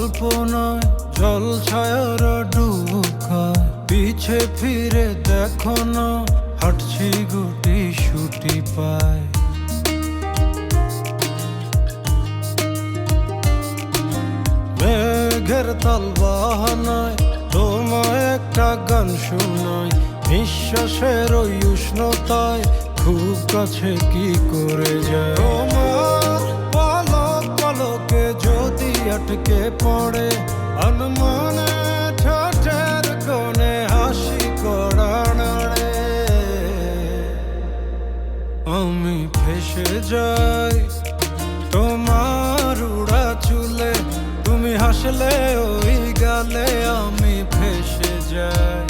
গল্প নয় জল ছায়ার ডুবকায় পিছে ফিরে দেখো না, হাঁটছি গুটি ছুটি পায়। মেঘের তাল বাহানায় তোমায় একটা গান শুনায় নিঃশ্বাসের ওই উষ্ণতায় খুব কাছে কি করে যায়? আটকে পড়ে, আনমনে ঠোঁটের কোণে হাসি করানারে। আমি ফেসে যাই, তোমার উড়া চুলে, তুমি হাসলে ওই গালে আমি ফেসে যাই।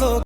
look